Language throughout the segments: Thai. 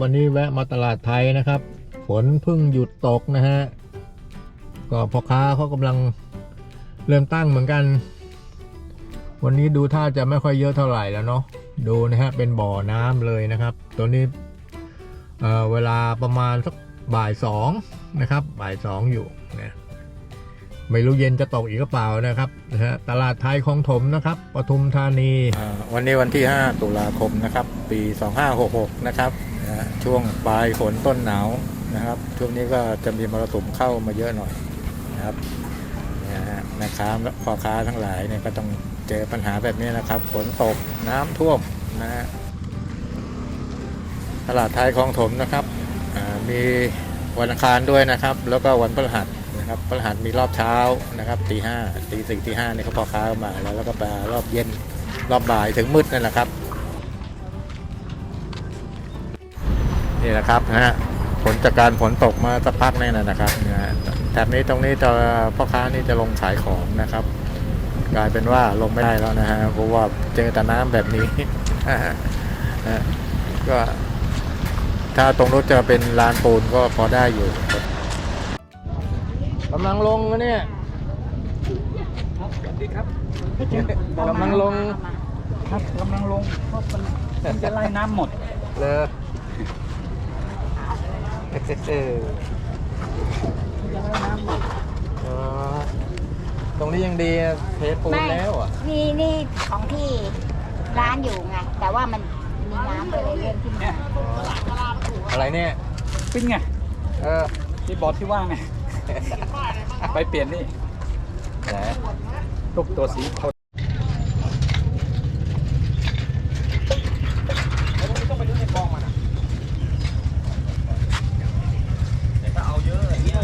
วันนี้แวะมาตลาดไทยนะครับ ฝนเพิ่งหยุดตกนะฮะ ก็พ่อค้าเขากำลังเริ่มตั้งเหมือนกัน วันนี้ดูท่าจะไม่ค่อยเยอะเท่าไหร่แล้วเนาะดูนะฮะเป็นบ่อน้ำเลยนะครับ ตัวนี้เอ่อเวลาประมาณสักบ่ายสองนะครับ บ่ายสองอยู่ ไม่รู้เย็นจะตกอีกหรือเปล่านะครับนะฮะตลาดไทยคลองถมนะครับปทุมธานีวันนี้วันที่ 5 ตุลาคมนะครับ ปี 2566 นะครับนะช่วงปลายฝนต้นหนาวนะครับ ช่วงนี้ก็จะมีมรสุมเข้ามาเยอะหน่อยนะครับนะฮะแม่ค้าพ่อค้าทั้งหลายเนี่ยก็ต้องเจอปัญหาแบบนี้นะครับฝนตกน้ำท่วมนะฮะตลาดไทยคลองถมนะครับมีวันอังคารด้วยนะครับ แล้วก็วันพฤหัส นะครับพฤหัสมีรอบเช้านะครับตีห้าตีสี่ตีห้าเนี่ยเขาพ่อค้ามาแล้วแล้วก็ไปรอบเย็นรอบบ่ายถึงมืดนั่นแหละครับ นี่แหละครับนะฮะผลจากการฝนตกมาสักพักนี่นะนะครับนะฮะแถบนี้ตรงนี้จะพ่อค้านี่จะลงขายของนะครับ กลายเป็นว่าลงไม่ได้แล้วนะฮะเพราะว่าเจอแต่น้ำแบบนี้ฮะก็ถ้าตรงนู้นจะเป็นลานปูนก็พอได้อยู่ กำลังลงนะเนี่ยครับสวัสดีครับกำลังลงครับกำลังลงเพราะมันมันจะไล่น้ำหมดเลยเออมันจะไล่น้ำหมดอ๋อตรงนี้ยังดีอะเทปูนแล้วอะนี่นี่ของที่ร้านอยู่ไง แต่ว่ามันมีน้ำก็เลยเลื่อนขึ้นเนี่มายอะไรเนี่ยปิ้งไง เออที่บอร์ดที่ว่างไง ไปเปลี่ยนนี่แหนลูกตัวสีทนต้องไปดูในกองมันอะแต่ถ้าเอาเยอะอย่างเงี้ย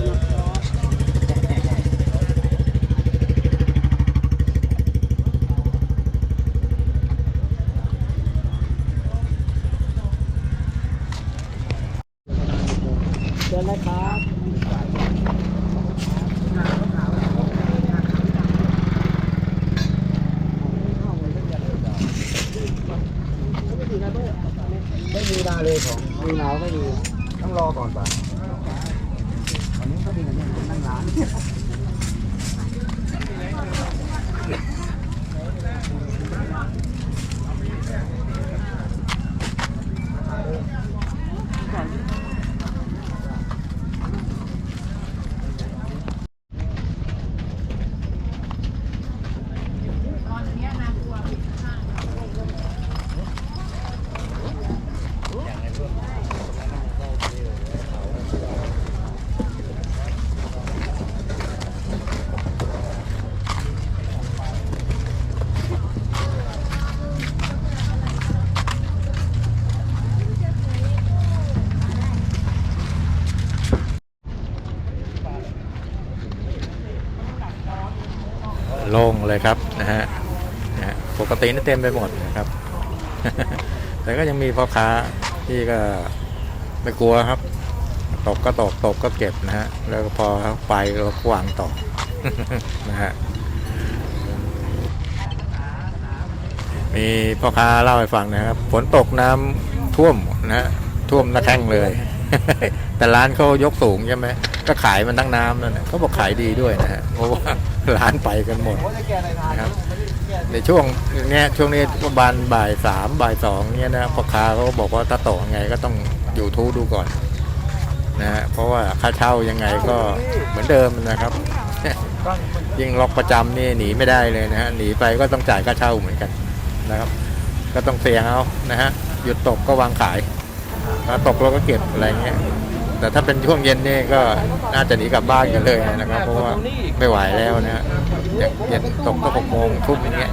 เชิญเลยครับ ไม่มีนา เลยของมีนาไม่มีต้องรอก่อนป่ะวันนี้ก็มีกันเนี่ยนั่งร้าน โล่งเลยครับนะฮะปกตินี่เต็มไปหมดนะครับ แต่ก็ยังมีพ่อค้าที่ก็ไม่กลัวครับ ตกก็ตกตกก็เก็บนะฮะแล้วพอไปก็วางต่อนะฮะมีพ่อค้าเล่าให้ฟังนะครับฝนตกน้ำท่วมนะฮะท่วมหน้าแข้งเลย แต่ร้านเขายกสูงใช่ไหมก็ขายมันทั้งน้ำนั่นนะเขาบอกขายดีด้วยนะฮะเพราะว่า ร้านไปกันหมดนะครับในช่วงเนี้ยช่วงนี้ประมาณบ่ายสามบ่ายสองเนี้ยนะพ่อค้าเขาบอกว่าถ้าตยังไงก็ต้องอยู่ทูดูก่อนนะฮะเพราะว่าค่าเช่ายังไงก็เหมือนเดิมนะครับยิ่งล็อกประจำนี่หนีไม่ได้เลยนะฮะหนีไปก็ต้องจ่ายค่าเช่าเหมือนกันนะครับ ก็ต้องเสี่ยงเอานะฮะหยุดตกก็วางขายถ้าตกเราก็เก็บอะไรเงี้ย แต่ถ้าเป็นช่วงเย็นนี่ก็น่าจะหนีกลับบ้านกันเลยนะครับ เพราะว่าไม่ไหวแล้วนะฮะอย่างเย็นตกก็หกโมงทุ่มอย่างเงี้ย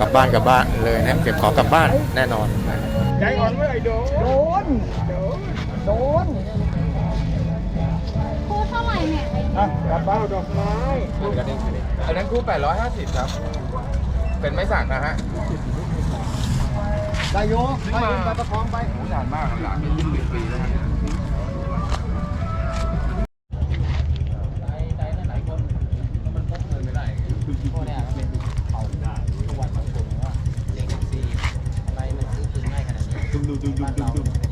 กลับบ้านกลับบ้านเลยนะเก็บของกลับบ้านแน่นอนนะใจอ่อนเมื่อไหร่โดนโดนโดนคู่เท่าไหร่เนี่ยอะกระเป๋าดอกไม้อันนั้นคู่850ครับ เป็นไม้สักนะฮะนายโยไปไปประคองไปโอ้นานมากหลานยี่สิบปีแล้วฮะ ดุมดุมดุมดุมดุมดุม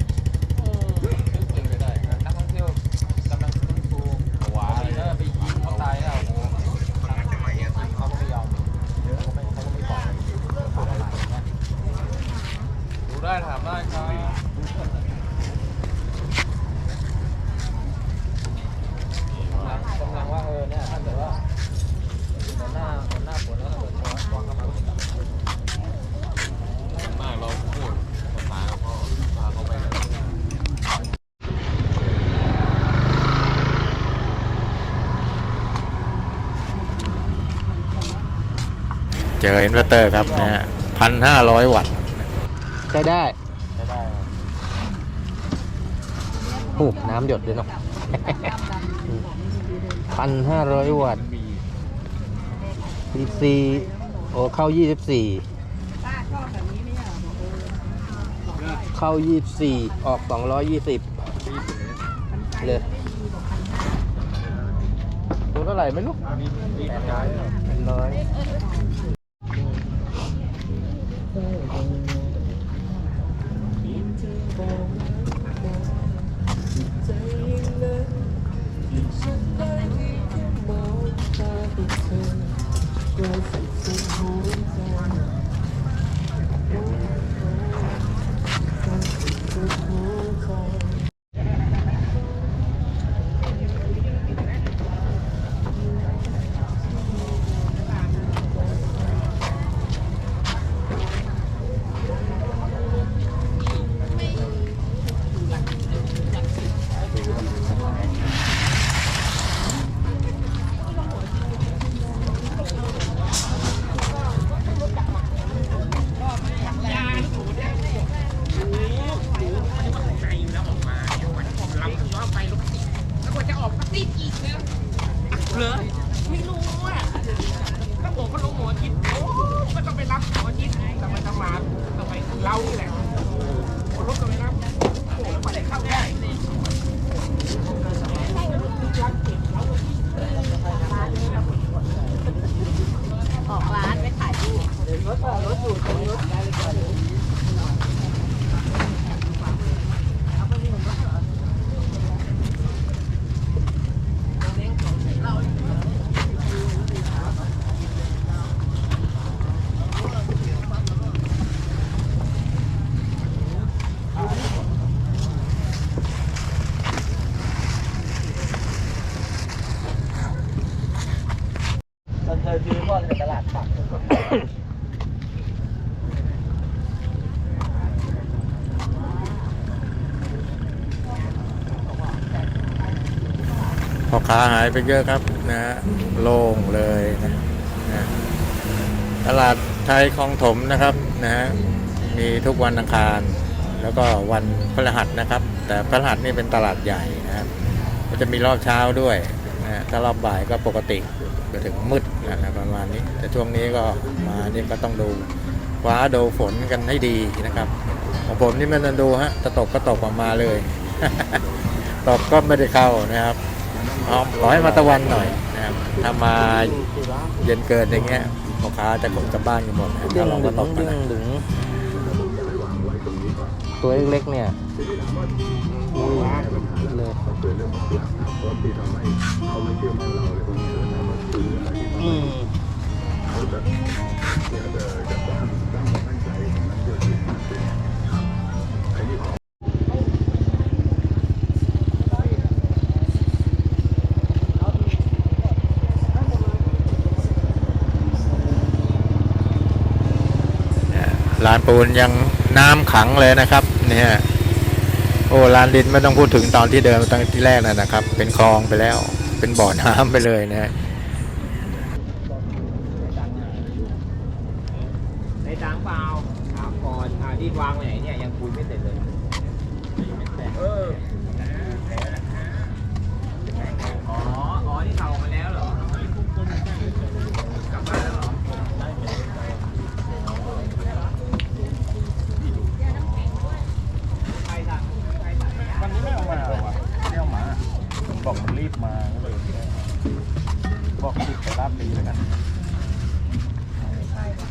เจ ออินเวอร์เตอร์ครับนะฮะพันห้าร้อยวัตต์ใช้ได้ใช้ได้โอ้น้ำหยดเลยเนาะพันห้าร้อยวัตต์ PC โอ้เข้ายี่สิบสี่เข้ายี่สิบสี่ออกสองร้อยยี่สิบเลยตัวเท่าไหร่ไม่รู้เป็นร้อย พ่อ ค้าหายไปเยอะครับนะฮะโล่งเลยนะนะตลาดไทยคลองถมนะครับนะฮะมีทุกวันอังคาร แล้วก็วันพฤหัสนะครับ แต่พฤหัสนี่เป็นตลาดใหญ่นะครับก็จะมีรอบเช้าด้วยนะฮะถ้ารอบบ่ายก็ปกติก็ถึงมืดนะประมาณนี้ แต่ช่วงนี้ก็มานี่ก็ต้องดูฟ้าดูฝนกันให้ดีนะครับของผมนี่ไม่ต้องดูฮะจะตกก็ตกออกมาเลย ตกก็ไม่ได้เข้านะครับ เอขอให้มาตะวันหน่อยนะครับถ้ามาเย็นเกินอย่างเงี้ยพ่อค้าจะขนกลับบ้านกันหมดนะถ้าเราก็ตกนะตัวเล็กๆเนี่ยเลยอืม ลานปูนยังน้ำขังเลยนะครับเนี่ยโอ้ลานดินไม่ต้องพูดถึงตอนที่เดินตั้งที่แรกนะนะครับ เป็นคลองไปแล้ว เป็นบ่อน้ำไปเลยนะฮะ ในตังเปล่าถามก่อนอ่าที่วางไว้ไหนเนี่ยยังคุยไม่เสร็จเลยเอออ๋ออ๋อที่เข่าออกมาแล้วเหรอกลับบ้านแล้วเหรอ วันนี้ไม่เอามาว่ะไม่เอามาผมบอกมันรีบมาก็เลยบอกรีบไปลาดลีเลยกัน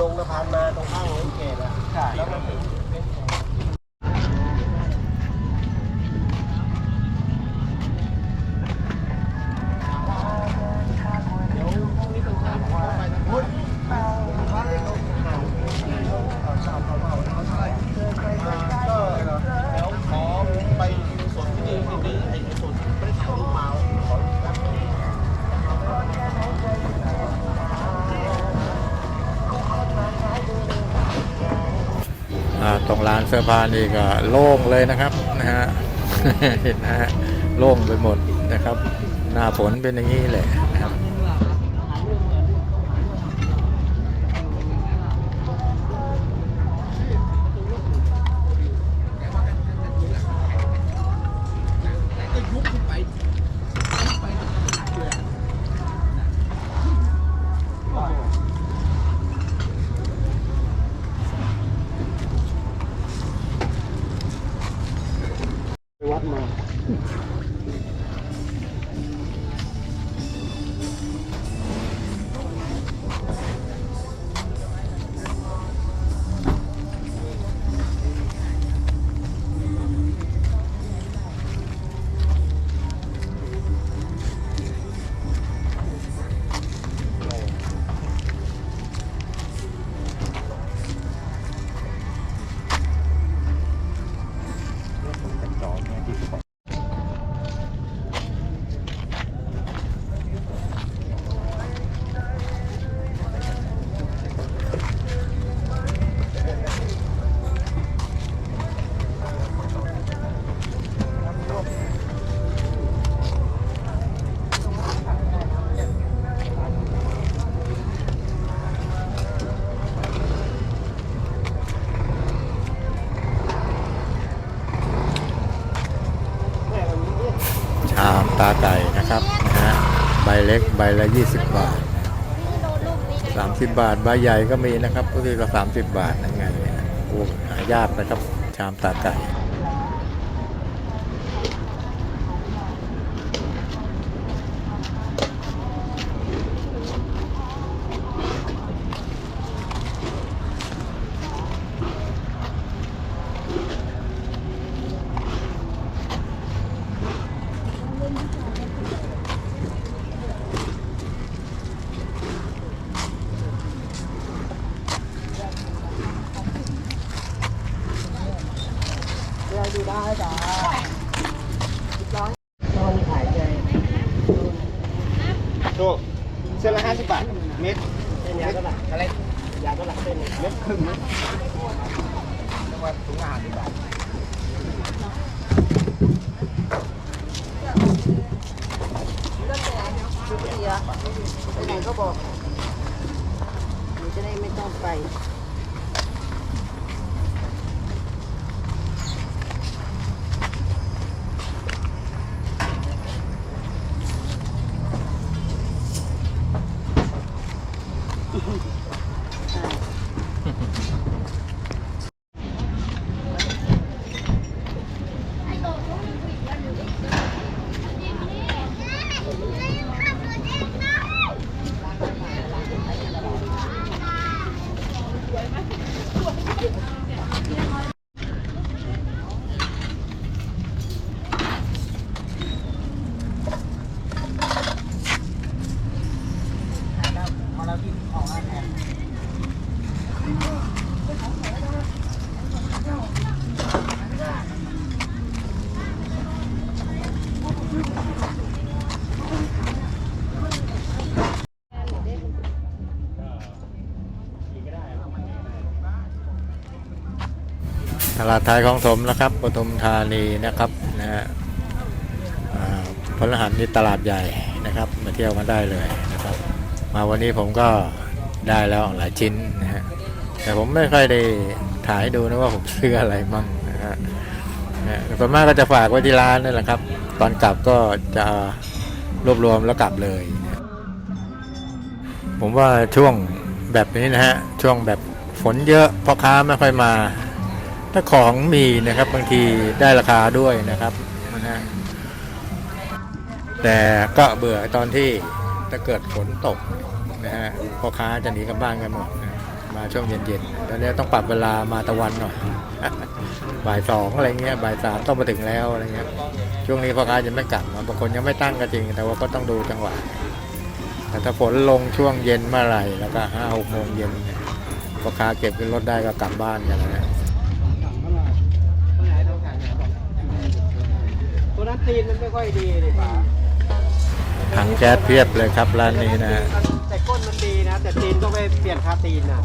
ลงสะพานมาตรงข้างโรงเกตอะใช่แล้วมัน ร้านเสื้อผ้านี่ก็โล่งเลยนะครับนะฮะเห็นนะฮะโล่งไปหมดนะครับ หน้าฝนเป็นอย่างนี้แหละ เล็กใบละ 20 บาท 30 บาท ใบใหญ่ก็มีนะครับก็คือละ30 บาทนั่นไงโอ้หายากนะครับ ชามตาไก่ ลาดไทยของถมนะครับปทุมธานีนะครับนะฮะพลหันนี่ตลาดใหญ่นะครับมาเที่ยวกันได้เลยนะครับ มาวันนี้ผมก็ได้แล้วหลายชิ้นนะฮะแต่ผมไม่ค่อยได้ถ่ายดูนะว่าผมซื้ออะไรมั่งนะฮะส่วนมากก็จะฝากไว้ที่ร้านนั่แหละครับ ตอนกลับก็จะรวบรวมแล้วกลับเลยนะผมว่าช่วงแบบนี้นะฮะช่วงแบบฝนเยอะพ่อค้าไม่ค่อยมา ถ้าของมีนะครับบางทีได้ราคาด้วยนะครับนะฮะแต่ก็เบื่อตอนที่ถ้าเกิดฝนตกนะฮะพ่อค้าจะหนีกลับบ้านกันหมดนะมาช่วงเย็นๆตอนนี้ต้องปรับเวลามาตะวันหน่อย บ่ายสองอะไรเงี้ยบ่ายสามต้องมาถึงแล้วอะไรเงี้ยช่วงนี้พ่อค้าจะไม่กลับบางคนยังไม่ตั้งก็จริง แต่ว่าก็ต้องดูจังหวะแต่ถ้าฝนลงช่วงเย็นเมื่อไหร่แล้วก็ห้าหกโมงเย็นพ่อค้าเก็บขึ้นรถได้ก็กลับบ้านกันแล้วนะ ตัว นั้นตีนมันไม่ค่อยดีเลยป่าถังแก๊สเพียบเลยครับร้านนี้นะฮะแต่ก้นมันดีนะ แต่ตีนต้องไปเปลี่ยนคาตีนนะ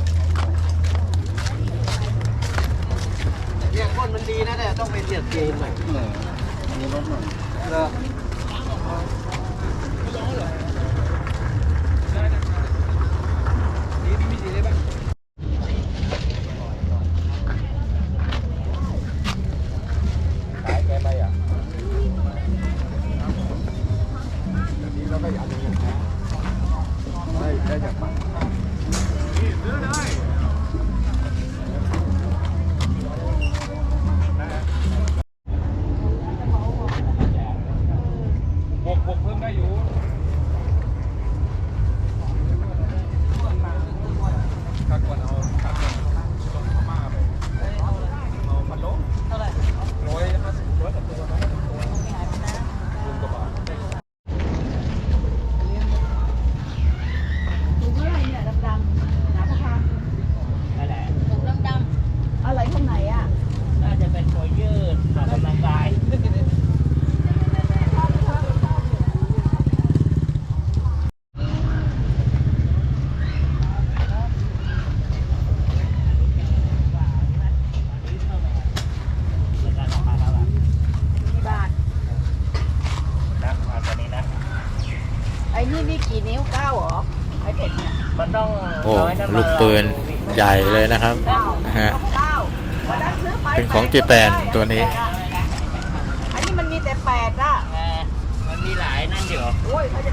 เนี่ยก้นมันดีนะเนี่ยต้องไปเสียบเกมหน่อยมีรถหน่อยเหรอ ขายแกไปอะนี่เราก็อยากมีเงินได้ได้จากปากบวกบวกเพิ่มได้อยู่ถ้ากวนเอาถ้ากวนลงพม่าไปเอาพันโลเท่าไหร่ร้อยห้าสิบร้อยกับตัวร้อยกับตัวลุงกระบะ อะไรข้างไหนอะ น่าจะเป็นตัวยืดออกกำลังกาย กี่บาท นะมาตัวนี้นะ ไอ้นี่นี่กี่นิ้วเก้าเหรอ ไอ้เผ็ดเนี่ย มันต้อง โอ้ น้อยน้ำ ลูกปืนใหญ่เลยนะครับ เก้า ฮะ เก้าวันนั้นซื้อไป เป็นของเจแปนตัวนี้ อันนี้มันมีแต่แปดอะเออมันมีหลายนั่นอยู่โอ้ยเขาจะ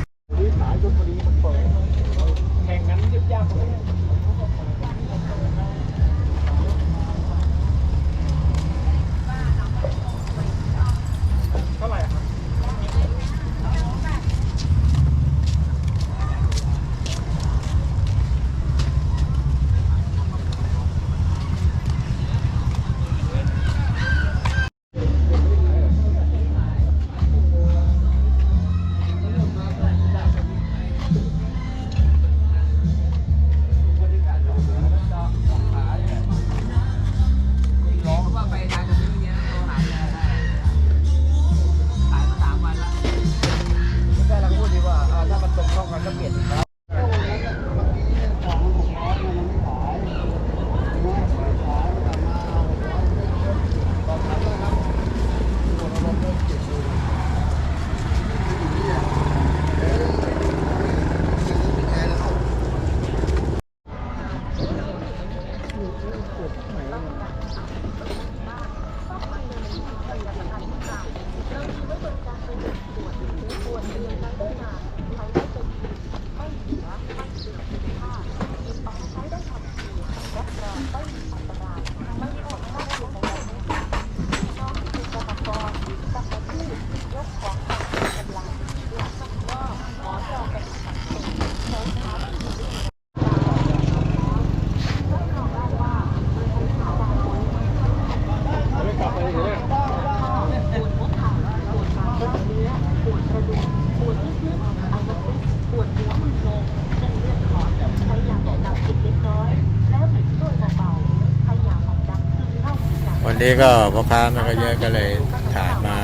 แข่งกันยิบยากเลย นี้ก็พ่อค้าม่ค่อยเยอะก็เลยถ่ายมา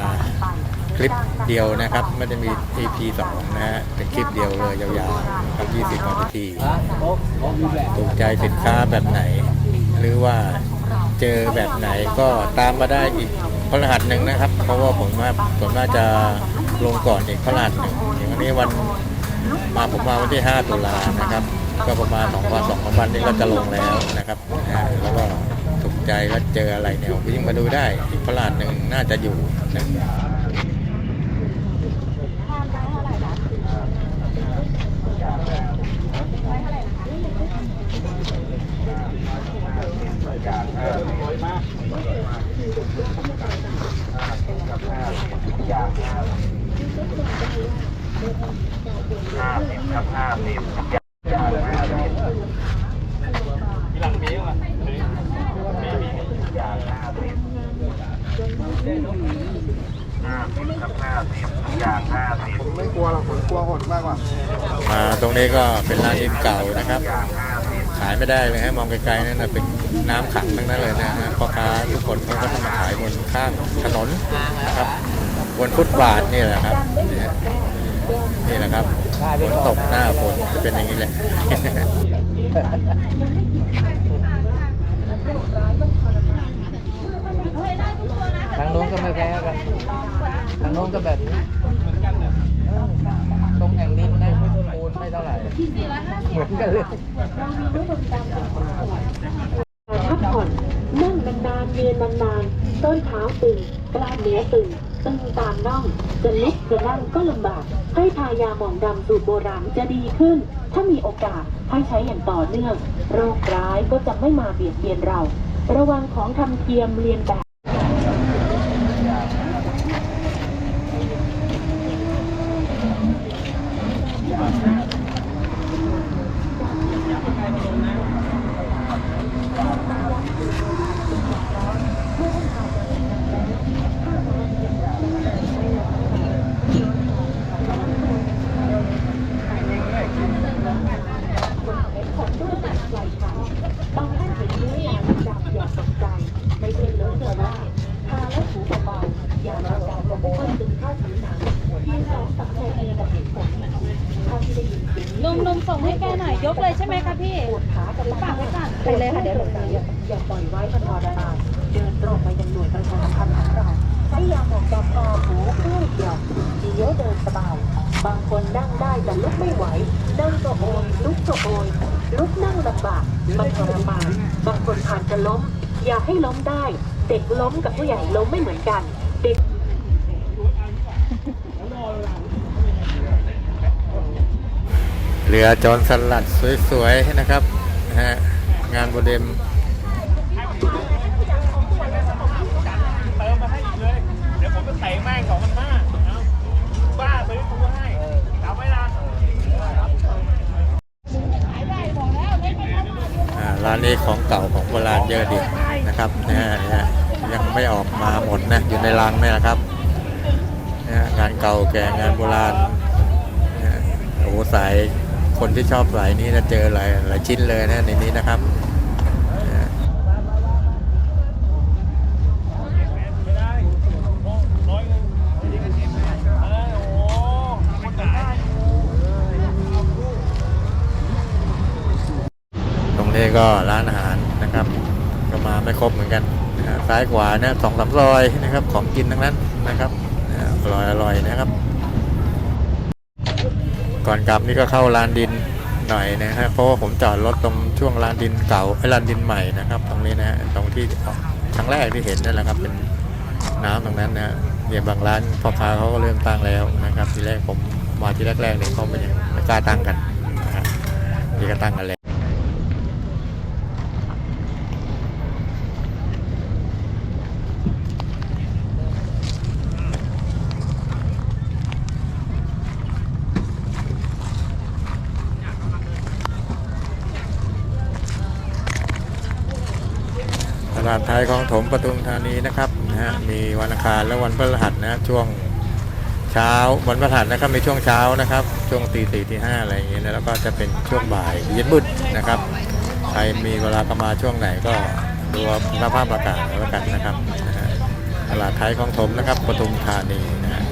คลิปเดียวนะครับ ไม่ได้มี EP สองนะฮะเป็นคลิปเดียวเลยยาวๆครับ 20 นาที ถูกใจสินค้าแบบไหน หรือว่าเจอแบบไหนก็ตามมาได้อีกพฤหัสหนึ่งนะครับ เพราะว่าผมว่าผมน่าจะลงก่อนอีกพฤหัสหนึ่งอย่างวันนี้วันมาผมมาวันที่ 5 ตุลานะครับ ก็ประมาณ2วัน2วันนี้ก็จะลงแล้วนะครับแล้วก็ ใจแล้วเจออะไรเนี่ยวิ่งมาดูได้อีกพฤหัสหนึ่งน่าจะอยู่นะ ผมไม่กลัวหรอกผมกลัวหดมากกว่ามาตรงนี้ก็เป็นร้านดินเก่านะครับ ขายไม่ได้เลยฮะมองไกลๆนั่นนะเป็นน้ำขังทั้งนั้นเลยนะฮะพ่อค้าทุกคนเขาก็จะมาขายบนข้างถนนนะครับบนฟุตบาทนี่แหละครับนี่ฮะนี่แหละครับฝนตกหน้าฝนจะเป็นอย่างนี้แหละเทางโน้นก็ไม่แพ้กัน ทางโน้นก็แบบนี้เออตรงแอ่งดินนะปูนไม่เท่าไหร่เหมือนกันเลยพักผ่อนนั่งนานๆยืนนานๆต้นเท้าตึงกล้ามเนื้อตึงตึงตามน่องจะลุกจะนั่งก็ลำบาก ให้ทายาหมองดำสูตรโบราณจะดีขึ้น ถ้ามีโอกาสให้ใช้อย่างต่อเนื่อง โรคร้ายก็จะไม่มาเบียดเบียนเรา ระวังของทำเทียมเรียนแบบบางท่านเห็นเนื้อยาดำอย่าตกใจ ไม่ใช่เลอะเทอะมากทาแล้วถูเบาๆอย่าระการจะพ่นตึงเข้าผิวหนังเพียงสองสามนาทีกับเห็นผลถ้าที่ได้ยินเสียง นมนมส่งให้แกหน่อย ยกเลยใช่ไหมคะพี่ ปวดขากับ ฝากไว้ก่อน ไปเลยค่ะเดี๋ยวหลงนี้อย่าปล่อยไว้มันทรมานเดินตรงไปยังหน่วยประชาสัมพันธ์ของเราให้ยาหมองดำพอหูพูดหยอกดีเยอะเดินสบาย บางคนนั่งได้แต่ลุกไม่ไหว นั่งก็โอยลุกก็โอยลุกนั่งลำบากมันทรมานบางคนผ่านจะล้ม อย่าให้ล้มได้ เด็ก ล้มกับผู้ใหญ่ล้มไม่เหมือนกัน เด็กเรือจอนสลัดสวยๆนะครับนะฮะงานโบเดมเติมมาให้อีกเลยเดี๋ยวผมจะเตะแม่งสองพันห้าบ้าซื้อตัวให้จำไว้นะอ่าร้านนี้ของเก่าของโบราณเยอะดีนะครับนะฮะนะฮะ ยังไม่ออกมาหมดนะอยู่ในรังเนี่ยนะครับนะงานเก่าแก่งานโบราณนะโอ้สายคนที่ชอบสายนี้จะเจอหลายหลายชิ้นเลยนะในนี้นะครับนะฮะไม่ได้โอ้ร้อยหนึ่งเออโอ้คนจะได้อยู่ตรงนี้ก็ร้านอาหารนะครับ ก็มาไม่ครบเหมือนกัน ซ้ายขวาเนี่ยสองสามซอยนะครับ ของกินทั้งนั้นนะครับอร่อยอร่อยนะครับ ก่อนกลับนี่ก็เข้าลานดินหน่อยนะฮะเพราะว่าผมจอดรถตรงช่วงลานดินเก่าไอ้ลานดินใหม่นะครับ ตรงนี้นะฮะตรงที่ครั้งแรกที่เห็นนั่นแหละครับ เป็นน้ำตรงนั้นนะฮะเนี่ยบางร้านพ่อค้าเขาก็เริ่มตั้งแล้วนะครับ ทีแรกผมมาที่แรกๆเนี่ยเขาไม่ยังไม่กล้าตั้งกันนะฮะนี่ก็ตั้งกันแล้ว ลาดไทยของถมปทุมธานีนะครับนะฮะมีวันอังคารและวันพฤหัสนะฮะช่วงเช้าวันพฤหัสนะครับในช่วงเช้านะครับ ช่วงตีสี่ตีห้าอะไรอย่างเงี้ยนะแล้วก็จะเป็นช่วงบ่ายเย็นมืดนะครับใครมีเวลาก็มาช่วงไหนก็ดูสภาพอากาศแล้วกันนะครับตลาดไทยของถมนะครับปทุมธานีนะฮะ